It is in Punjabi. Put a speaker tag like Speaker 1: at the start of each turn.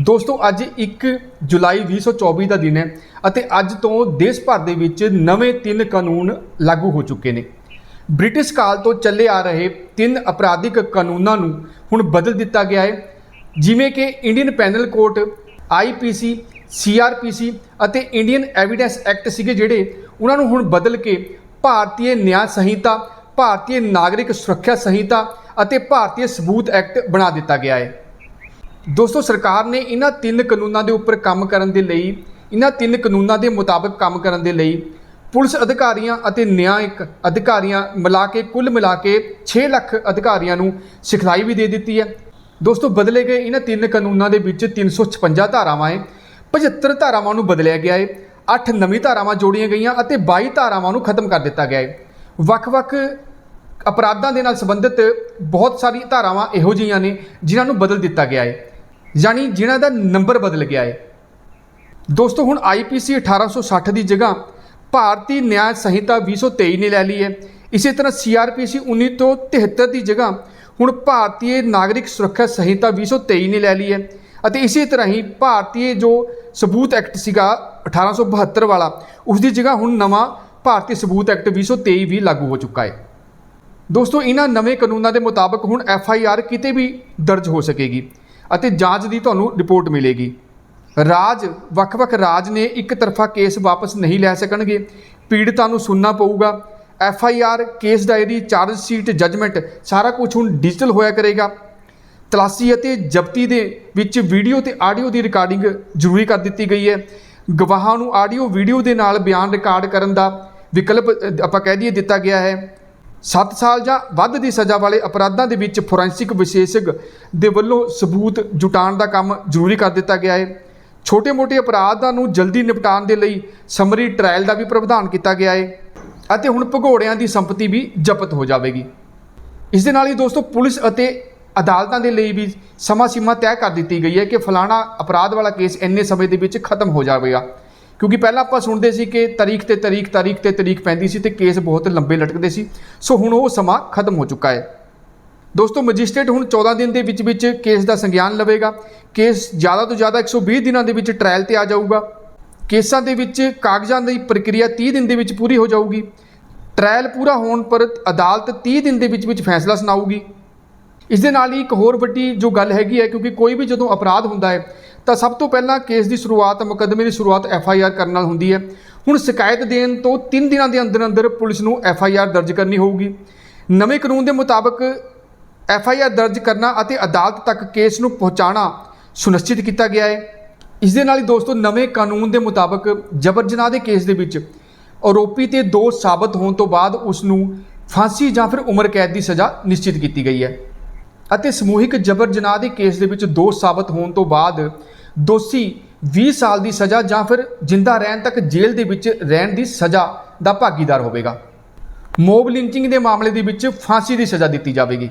Speaker 1: ਦੋਸਤੋ, ਅੱਜ 1 ਜੁਲਾਈ 2024 ਦਾ ਦਿਨ ਹੈ ਅਤੇ ਅੱਜ ਤੋਂ ਦੇਸ਼ ਭਰ ਦੇ ਵਿੱਚ ਨਵੇਂ ਤਿੰਨ ਕਾਨੂੰਨ ਲਾਗੂ ਹੋ ਚੁੱਕੇ ਨੇ। ਬ੍ਰਿਟਿਸ਼ ਕਾਲ ਤੋਂ ਚੱਲੇ ਆ ਰਹੇ ਤਿੰਨ ਅਪਰਾਧਿਕ ਕਾਨੂੰਨਾਂ ਨੂੰ ਹੁਣ ਬਦਲ ਦਿੱਤਾ ਗਿਆ ਹੈ। ਜਿਵੇਂ ਕਿ Indian penal code IPC CrPC ਅਤੇ ਇੰਡੀਅਨ ਐਵੀਡੈਂਸ ਐਕਟ ਸੀਗੇ ਜਿਹੜੇ ਉਹਨਾਂ ਨੂੰ ਹੁਣ ਬਦਲ ਕੇ ਭਾਰਤੀ ਨਿਆਂ ਸੰਹਿਤਾ, ਭਾਰਤੀ ਨਾਗਰਿਕ ਸੁਰੱਖਿਆ ਸੰਹਿਤਾ ਅਤੇ ਭਾਰਤੀ ਸਬੂਤ ਐਕਟ ਬਣਾ ਦਿੱਤਾ ਗਿਆ ਹੈ। ਦੋਸਤੋ, ਸਰਕਾਰ ਨੇ ਇਹਨਾਂ ਤਿੰਨ ਕਾਨੂੰਨਾਂ ਦੇ ਉੱਪਰ ਕੰਮ ਕਰਨ ਦੇ ਲਈ, ਇਹਨਾਂ ਤਿੰਨ ਕਾਨੂੰਨਾਂ ਦੇ ਮੁਤਾਬਕ ਕੰਮ ਕਰਨ ਦੇ ਲਈ ਪੁਲਿਸ ਅਧਿਕਾਰੀਆਂ ਅਤੇ ਨਿਆਂਇਕ ਅਧਿਕਾਰੀਆਂ ਮਿਲਾ ਕੇ, ਕੁੱਲ ਮਿਲਾ ਕੇ 6 ਲੱਖ ਅਧਿਕਾਰੀਆਂ ਨੂੰ ਸਿਖਲਾਈ ਵੀ ਦੇ ਦਿੱਤੀ ਹੈ। ਦੋਸਤੋ, ਬਦਲੇ ਗਏ ਇਹਨਾਂ ਤਿੰਨ ਕਾਨੂੰਨਾਂ ਦੇ ਵਿੱਚ 356 ਧਾਰਾਵਾਂ ਹੈ 75 ਧਾਰਾਵਾਂ ਨੂੰ ਬਦਲਿਆ ਗਿਆ ਹੈ 8 ਨਵੀਂ ਧਾਰਾਵਾਂ ਜੋੜੀਆਂ ਗਈਆਂ ਅਤੇ 22 ਧਾਰਾਵਾਂ ਨੂੰ ਖਤਮ ਕਰ ਦਿੱਤਾ ਗਿਆ ਹੈ। ਵੱਖ-ਵੱਖ ਅਪਰਾਧਾਂ ਦੇ ਨਾਲ ਸੰਬੰਧਿਤ ਬਹੁਤ ਸਾਰੀ ਧਾਰਾਵਾਂ ਇਹੋ ਜਿਹੀਆਂ ਨੇ, ਜਿਨ੍ਹਾਂ ਨੂੰ ਬਦਲ ਦਿੱਤਾ ਗਿਆ ਹੈ। ਯਾਨੀ ਜਿਨ੍ਹਾਂ ਦਾ ਨੰਬਰ ਬਦਲ ਗਿਆ ਹੈ। ਦੋਸਤੋ, ਹੁਣ ਆਈਪੀਸੀ 1860 ਦੀ ਜਗ੍ਹਾ ਭਾਰਤੀ ਨਿਆਂ ਸੰਹਿਤਾ 2023 ਨੇ ਲੈ ਲਈ ਹੈ। ਇਸੇ ਤਰ੍ਹਾਂ ਸੀਆਰਪੀਸੀ 1973 ਦੀ ਜਗ੍ਹਾ ਹੁਣ ਭਾਰਤੀ ਨਾਗਰਿਕ ਸੁਰੱਖਿਆ ਸੰਹਿਤਾ 2023 ਨੇ ਲੈ ਲਈ ਹੈ ਅਤੇ ਇਸੇ ਤਰ੍ਹਾਂ ਹੀ ਭਾਰਤੀ ਜੋ ਸਬੂਤ ਐਕਟ ਸੀਗਾ 1872 ਵਾਲਾ ਉਸ ਦੀ ਜਗ੍ਹਾ ਹੁਣ ਨਵਾਂ ਭਾਰਤੀ ਸਬੂਤ ਐਕਟ 2023 ਵੀ ਲਾਗੂ ਹੋ ਚੁੱਕਾ ਹੈ। ਦੋਸਤੋ ਇਹਨਾਂ ਨਵੇਂ ਕਾਨੂੰਨਾਂ ਦੇ ਮੁਤਾਬਕ ਹੁਣ ਐਫ ਆਈ ਆਰ ਕਿਤੇ ਵੀ ਦਰਜ ਹੋ ਸਕੇਗੀ। ਅਤੇ ਜਾਂਚ ਦੀ ਤੁਹਾਨੂੰ ਰਿਪੋਰਟ ਮਿਲੇਗੀ। ਰਾਜ, ਵੱਖ-ਵੱਖ ਰਾਜ ਨੇ ਇੱਕ ਤਰਫਾ ਕੇਸ ਵਾਪਸ ਨਹੀਂ ਲੈ ਸਕਣਗੇ। ਪੀੜਤਾਂ ਨੂੰ ਸੁਣਨਾ ਪਊਗਾ। F I R, case diary, charge sheet, judgment, ਸਾਰਾ ਕੁਝ ਹੁਣ ਡਿਜੀਟਲ ਹੋਇਆ ਕਰੇਗਾ। ਤਲਾਸ਼ੀ ਅਤੇ ਜ਼ਬਤੀ ਦੇ ਵਿੱਚ ਵੀਡੀਓ ਤੇ ਆਡੀਓ ਦੀ ਰਿਕਾਰਡਿੰਗ ਜ਼ਰੂਰੀ ਕਰ ਦਿੱਤੀ ਗਈ ਹੈ। ਗਵਾਹਾਂ ਨੂੰ ਆਡੀਓ ਵੀਡੀਓ ਦੇ ਨਾਲ ਬਿਆਨ ਰਿਕਾਰਡ ਕਰਨ ਦਾ ਵਿਕਲਪ ਆਪਾਂ ਕਹਿ ਦਈਏ ਦਿੱਤਾ ਗਿਆ ਹੈ। 7 ਸਾਲ ਜਾਂ ਵੱਧ ਦੀ ਸਜ਼ਾ ਵਾਲੇ ਅਪਰਾਧਾਂ ਦੇ ਵਿੱਚ ਫੋਰੈਂਸਿਕ ਵਿਸ਼ੇਸ਼ਗ ਦੇ ਵੱਲੋਂ ਸਬੂਤ ਜੁਟਾਉਣ ਦਾ ਕੰਮ ਜ਼ਰੂਰੀ ਕਰ ਦਿੱਤਾ ਗਿਆ ਹੈ। ਛੋਟੇ-ਮੋਟੇ ਅਪਰਾਧਾਂ ਨੂੰ ਜਲਦੀ ਨਿਪਟਾਉਣ ਦੇ ਲਈ ਸਮਰੀ ਟ੍ਰਾਇਲ ਦਾ ਵੀ ਪ੍ਰਾਵਧਾਨ ਕੀਤਾ ਗਿਆ ਹੈ ਅਤੇ ਹੁਣ ਭਗੌੜਿਆਂ ਦੀ ਸੰਪਤੀ ਵੀ ਜ਼ਬਤ ਹੋ ਜਾਵੇਗੀ। ਇਸ ਦੇ ਨਾਲ ਹੀ ਦੋਸਤੋ, ਪੁਲਿਸ ਅਤੇ ਅਦਾਲਤਾਂ ਦੇ ਲਈ ਵੀ ਸਮਾਂ ਸੀਮਾ ਤੈਅ ਕਰ ਦਿੱਤੀ ਗਈ ਹੈ ਕਿ ਫਲਾਣਾ ਅਪਰਾਧ ਵਾਲਾ ਕੇਸ ਇੰਨੇ ਸਮੇਂ ਦੇ ਵਿੱਚ ਖਤਮ ਹੋ ਜਾਵੇਗਾ। ਕਿਉਂਕਿ ਪਹਿਲਾਂ ਆਪਾਂ ਸੁਣਦੇ ਸੀ ਕਿ ਤਾਰੀਖ ਤੇ ਤਾਰੀਖ ਤਾਰੀਖ ਤੇ ਤਾਰੀਖ ਪੈਂਦੀ ਸੀ ਤੇ ਕੇਸ ਬਹੁਤ ਲੰਬੇ ਲਟਕਦੇ ਸੀ। ਸੋ ਹੁਣ ਉਹ ਸਮਾਂ ਖਤਮ ਹੋ ਚੁੱਕਾ ਹੈ। ਦੋਸਤੋ, ਮੈਜਿਸਟ੍ਰੇਟ ਹੁਣ 14 ਦਿਨ ਦੇ ਵਿੱਚ ਵਿੱਚ ਕੇਸ ਦਾ ਸੰਗਿਆਨ ਲਵੇਗਾ। ਕੇਸ ਜ਼ਿਆਦਾ ਤੋਂ ਜ਼ਿਆਦਾ 120 ਦਿਨਾਂ ਦੇ ਵਿੱਚ ਟ੍ਰਾਇਲ ਤੇ ਆ ਜਾਊਗਾ। ਕੇਸਾਂ ਦੇ ਵਿੱਚ ਕਾਗਜ਼ਾਂ ਦੀ ਪ੍ਰਕਿਰਿਆ 30 ਦਿਨ ਦੇ ਵਿੱਚ ਪੂਰੀ ਹੋ ਜਾਊਗੀ। ਟ੍ਰਾਇਲ ਪੂਰਾ ਹੋਣ ਪਰ ਅਦਾਲਤ 30 ਦਿਨ ਦੇ ਵਿੱਚ ਵਿੱਚ ਫੈਸਲਾ ਸੁਣਾਊਗੀ। ਇਸ ਦੇ ਨਾਲ ਹੀ ਇੱਕ ਹੋਰ ਵੱਡੀ ਜੋ ਗੱਲ ਹੈਗੀ ਹੈ, ਕਿਉਂਕਿ ਕੋਈ ਵੀ ਜਦੋਂ ਅਪਰਾਧ ਹੁੰਦਾ ਹੈ ਤਾਂ ਸਭ ਤੋਂ ਪਹਿਲਾਂ ਕੇਸ ਦੀ ਸ਼ੁਰੂਆਤ, ਮੁਕੱਦਮੇ ਦੀ ਸ਼ੁਰੂਆਤ ਐਫ ਆਈ ਆਰ ਕਰਨ ਨਾਲ ਹੁੰਦੀ ਹੈ। ਹੁਣ ਸ਼ਿਕਾਇਤ ਦੇਣ ਤੋਂ 3 ਦਿਨਾਂ ਦੇ ਅੰਦਰ ਅੰਦਰ ਪੁਲਿਸ ਨੂੰ ਐਫ ਆਈ ਆਰ ਦਰਜ ਕਰਨੀ ਹੋਊਗੀ। ਨਵੇਂ ਕਾਨੂੰਨ ਦੇ ਮੁਤਾਬਕ ਐਫ ਆਈ ਆਰ ਦਰਜ ਕਰਨਾ ਅਤੇ ਅਦਾਲਤ ਤੱਕ ਕੇਸ ਨੂੰ ਪਹੁੰਚਾਉਣਾ ਸੁਨਿਸ਼ਚਿਤ ਕੀਤਾ ਗਿਆ ਹੈ। ਇਸ ਦੇ ਨਾਲ ਹੀ ਦੋਸਤੋ, ਨਵੇਂ ਕਾਨੂੰਨ ਦੇ ਮੁਤਾਬਕ ਜਬਰ ਜਨਾਹ ਦੇ ਕੇਸ ਦੇ ਵਿੱਚ ਆਰੋਪੀ ਤੇ ਦੋਸ਼ ਸਾਬਤ ਹੋਣ ਤੋਂ ਬਾਅਦ ਉਸ ਨੂੰ ਫਾਂਸੀ ਜਾਂ ਫਿਰ ਉਮਰ ਕੈਦ ਦੀ ਸਜ਼ਾ ਨਿਸ਼ਚਿਤ ਕੀਤੀ ਗਈ ਹੈ। ਅਤੇ ਸਮੂਹਿਕ ਜਬਰ ਜਨਾਹ ਦੇ ਕੇਸ ਦੇ ਵਿੱਚ ਦੋਸ਼ ਸਾਬਤ ਹੋਣ ਤੋਂ ਬਾਅਦ ਦੋਸ਼ੀ 20 ਸਾਲ ਦੀ ਸਜ਼ਾ ਜਾਂ ਫਿਰ ਜਿੰਦਾ ਰਹਿਣ ਤੱਕ ਜੇਲ੍ਹ ਦੇ ਵਿੱਚ ਰਹਿਣ ਦੀ ਸਜ਼ਾ ਦਾ ਭਾਗੀਦਾਰ ਹੋਵੇਗਾ। ਮੋਬ ਲਿੰਚਿੰਗ ਦੇ ਮਾਮਲੇ ਦੇ ਵਿੱਚ ਫਾਂਸੀ ਦੀ ਸਜ਼ਾ ਦਿੱਤੀ ਜਾਵੇਗੀ।